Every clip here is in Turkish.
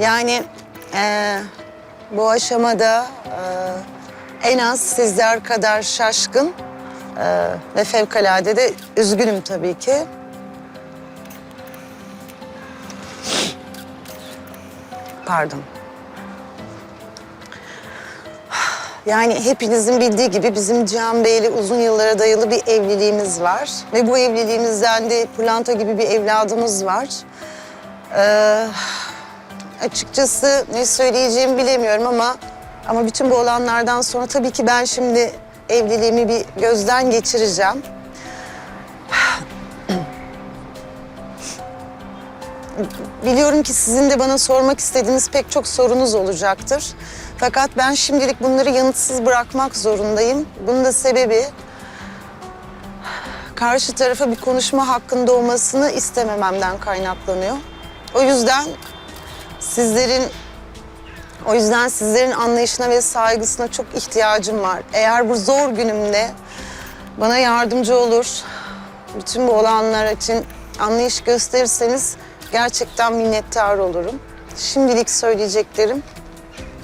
Yani eee, bu aşamada eee, en az sizler kadar şaşkın eee, ve fevkalade de üzgünüm tabii ki. Pardon. Yani hepinizin bildiği gibi bizim Cihan Bey'le uzun yıllara dayalı bir evliliğimiz var. Ve bu evliliğimizden de Pırlanta gibi bir evladımız var. Ee, açıkçası ne söyleyeceğimi bilemiyorum ama ama bütün bu olanlardan sonra tabii ki ben şimdi evliliğimi bir gözden geçireceğim. Biliyorum ki sizin de bana sormak istediğiniz pek çok sorunuz olacaktır. Fakat ben şimdilik bunları yanıtsız bırakmak zorundayım. Bunun da sebebi karşı tarafa bir konuşma hakkında olmasını istemememden kaynaklanıyor. O yüzden sizlerin o yüzden sizlerin anlayışına ve saygısına çok ihtiyacım var. Eğer bu zor günümde bana yardımcı olur, bütün bu olanlar için anlayış gösterirseniz gerçekten minnettar olurum. Şimdilik söyleyeceklerim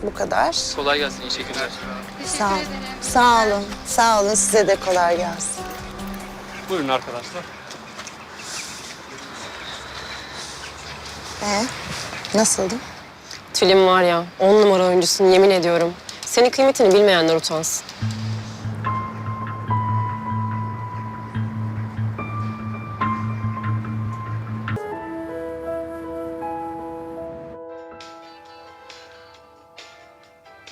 bu kadar. Kolay gelsin, iyi şekiller. Sağ olun. Sağ olun. Sağ olun. Size de kolay gelsin. Buyurun arkadaşlar. Ee, nasıldı? Tülin var ya, on numara oyuncusun yemin ediyorum. Senin kıymetini bilmeyenler utansın.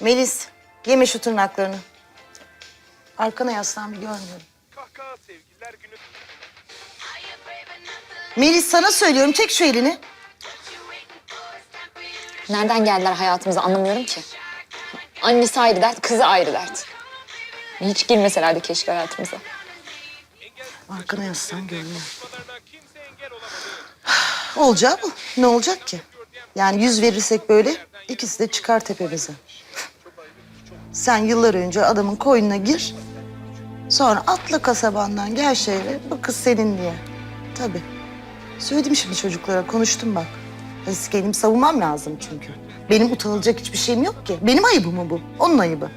Melis, yeme şu tırnaklarını. Arkana yaslan bir görmüyorum. Melis sana söylüyorum, çek şu elini. Nereden geldiler hayatımıza anlamıyorum ki. Annesi ayrı dert, kızı ayrı dert. Hiç girmeselerdi keşke hayatımıza. Arkana yaslan görmüyor. Olacağı bu. Ne olacak ki? Yani yüz verirsek böyle ikisi de çıkar tepemize. Sen yıllar önce adamın koynuna gir. Sonra atla kasabandan gel şehre. Bu kız senin diye. Tabii. Söyledim şimdi çocuklara konuştum bak. Eski elimi savunmam lazım çünkü. Benim utanılacak hiçbir şeyim yok ki. Benim ayıbım mı bu? Onun ayıbı.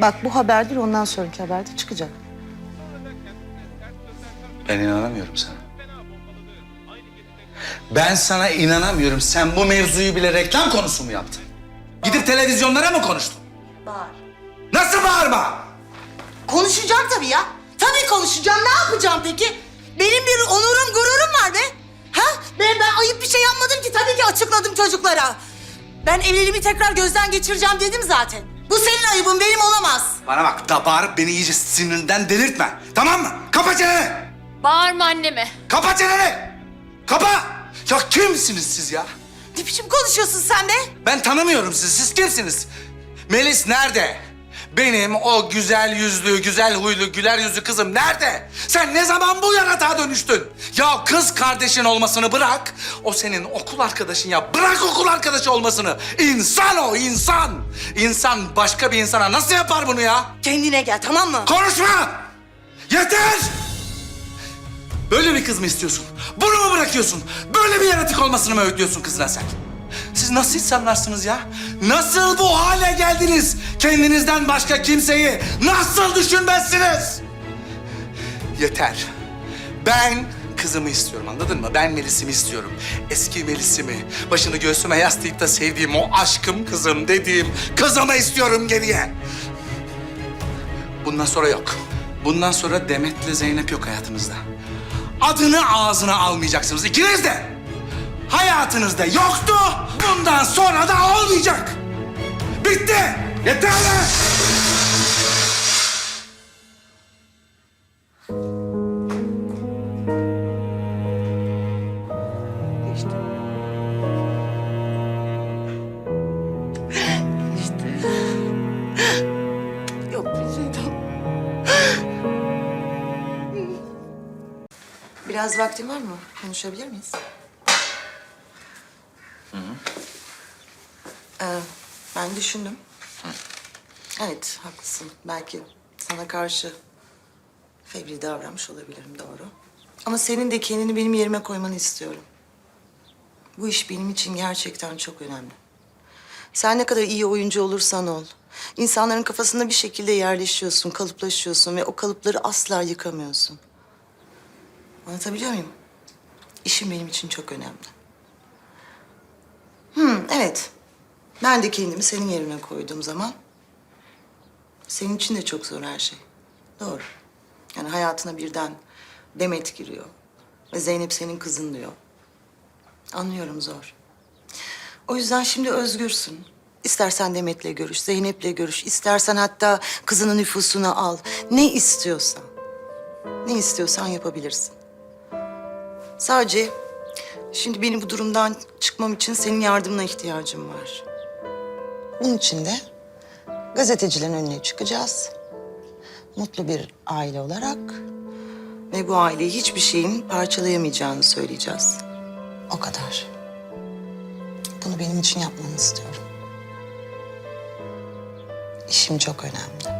Bak bu haberdir ondan sonraki haberde çıkacak. Ben inanamıyorum sana. Ben sana inanamıyorum. Sen bu mevzuyu bile reklam konusu mu yaptın? Gidip televizyonlara mı konuştun? Bağır. Nasıl bağırma? Konuşacağım tabii ya. Tabii konuşacağım. Ne yapacağım peki? Benim bir onurum, gururum var be. Ben, ben ayıp bir şey yapmadım ki. Tabii ki açıkladım çocuklara. Ben evliliğimi tekrar gözden geçireceğim dedim zaten. Bu senin ayıbın, benim olamaz. Bana bak da bağırıp beni iyice sinirinden delirtme. Tamam mı? Kapa çeneni. Bağırma anneme. Kapa çeneni. Kapa. Ya kimsiniz siz ya? Ne biçim konuşuyorsun sen be? Ben tanımıyorum sizi. Siz kimsiniz? Melis nerede? Benim o güzel yüzlü, güzel huylu, güler yüzlü kızım nerede? Sen ne zaman bu yaratığa dönüştün? Ya kız kardeşin olmasını bırak. O senin okul arkadaşın ya. Bırak okul arkadaşı olmasını. İnsan o, insan. İnsan başka bir insana nasıl yapar bunu ya? Kendine gel tamam mı? Konuşma! Yeter! Böyle bir kız mı istiyorsun? Bunu mu bırakıyorsun? Böyle bir yaratık olmasını mı öğütlüyorsun kızına sen? Siz nasıl insanlarsınız ya? Nasıl bu hale geldiniz? Kendinizden başka kimseyi nasıl düşünmezsiniz? Yeter. Ben kızımı istiyorum anladın mı? Ben Melis'imi istiyorum. Eski Melis'imi, başını göğsüme yaslayıp da sevdiğim o aşkım kızım dediğim kızımı istiyorum geriye. Bundan sonra yok. Bundan sonra Demet'le Zeynep yok hayatınızda. Adını ağzına almayacaksınız ikiniz de. Hayatınızda yoktu. Bundan sonra da olmayacak. Bitti. Yeter lan. Yok bir şey tamam. Biraz vaktin var mı? Konuşabilir miyiz? Ee, ben düşündüm. Evet, haklısın. Belki sana karşı fevri davranmış olabilirim, doğru. Ama senin de kendini benim yerime koymanı istiyorum. Bu iş benim için gerçekten çok önemli. Sen ne kadar iyi oyuncu olursan ol. insanların kafasında bir şekilde yerleşiyorsun, kalıplaşıyorsun ve o kalıpları asla yıkamıyorsun. Anlatabiliyor muyum? İşim benim için çok önemli. Hmm, evet. Ben de kendimi senin yerine koyduğum zaman... ...senin için de çok zor her şey. Doğru. Yani hayatına birden Demet giriyor. Ve Zeynep senin kızın diyor. Anlıyorum zor. O yüzden şimdi özgürsün. İstersen Demet'le görüş, Zeynep'le görüş. istersen hatta kızının nüfusunu al. Ne istiyorsan. Ne istiyorsan yapabilirsin. Sadece şimdi benim bu durumdan çıkmam için senin yardımına ihtiyacım var. Bunun için de gazetecilerin önüne çıkacağız. Mutlu bir aile olarak ve bu aileyi hiçbir şeyin parçalayamayacağını söyleyeceğiz. O kadar. Bunu benim için yapmanı istiyorum. İşim çok önemli.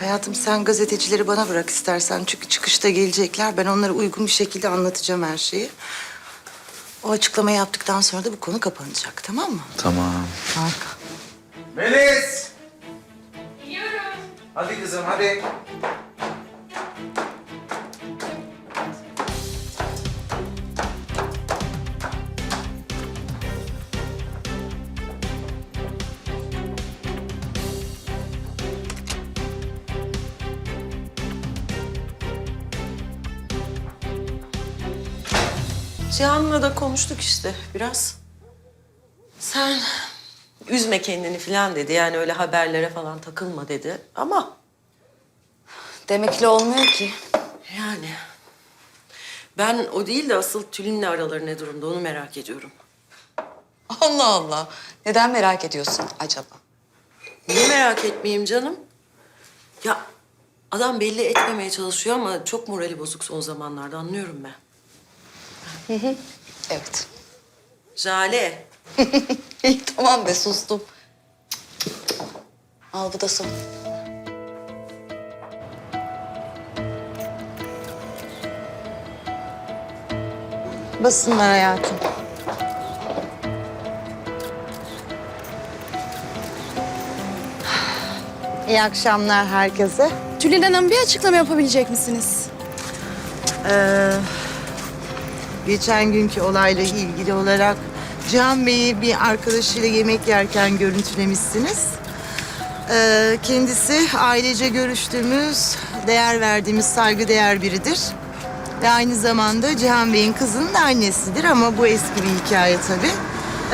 Hayatım sen gazetecileri bana bırak istersen. Çünkü çıkışta gelecekler. Ben onlara uygun bir şekilde anlatacağım her şeyi. O açıklamayı yaptıktan sonra da bu konu kapanacak tamam mı? Tamam. Harika. Melis! Geliyorum. Hadi kızım hadi. Cihan'la da konuştuk işte biraz. Sen üzme kendini falan dedi. Yani öyle haberlere falan takılma dedi. Ama Demekle olmuyor ki. yani ben o değil de asıl Tülin'le araları ne durumda onu merak ediyorum. Allah Allah. Neden merak ediyorsun acaba? Niye merak etmeyeyim canım? Ya adam belli etmemeye çalışıyor ama çok morali bozuk son zamanlarda anlıyorum ben. Evet. Jale. İyi tamam be sustum. Al bu da son. Basınlar hayatım. İyi akşamlar herkese. Tülin Hanım bir açıklama yapabilecek misiniz? Ee, geçen günkü olayla ilgili olarak Cihan Bey'i bir arkadaşıyla yemek yerken görüntülemişsiniz. Ee, kendisi ailece görüştüğümüz, değer verdiğimiz saygıdeğer biridir. Ve aynı zamanda Cihan Bey'in kızının da annesidir ama bu eski bir hikaye tabii.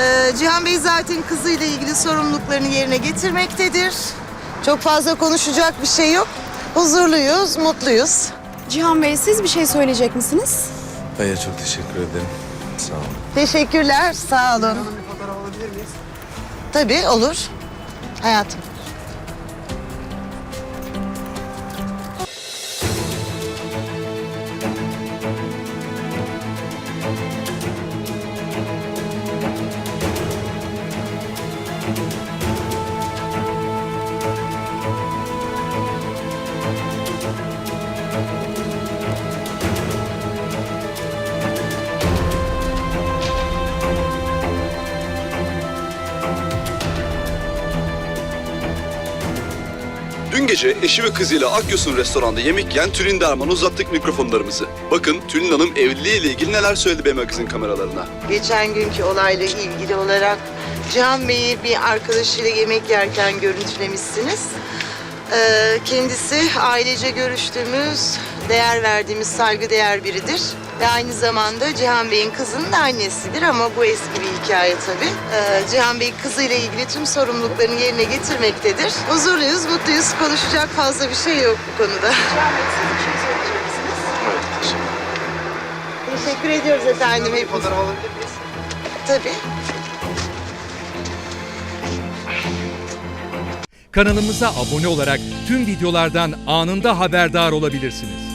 Ee, Cihan Bey zaten kızıyla ilgili sorumluluklarını yerine getirmektedir. Çok fazla konuşacak bir şey yok. Huzurluyuz, mutluyuz. Cihan Bey siz bir şey söyleyecek misiniz? Hayır çok teşekkür ederim. Sağ olun. Teşekkürler, sağ olun. Tabii olur. Hayatım. Gece eşi ve kızıyla Akyos'un restoranda yemek yiyen Tülin Derman'a uzattık mikrofonlarımızı. Bakın Tülin Hanım evliliğiyle ilgili neler söyledi B kameralarına. Geçen günkü olayla ilgili olarak Cihan Bey'i bir arkadaşıyla yemek yerken görüntülemişsiniz. Ee, kendisi ailece görüştüğümüz, değer verdiğimiz saygıdeğer biridir. Ve aynı zamanda Cihan Bey'in kızının da annesidir ama bu eski bir hikaye tabii. Ee, Cihan Bey kızıyla ilgili tüm sorumluluklarını yerine getirmektedir. Huzurluyuz, mutluyuz. Konuşacak fazla bir şey yok bu konuda. Teşekkür ediyoruz efendim hepimiz. Tabii. Kanalımıza abone olarak tüm videolardan anında haberdar olabilirsiniz.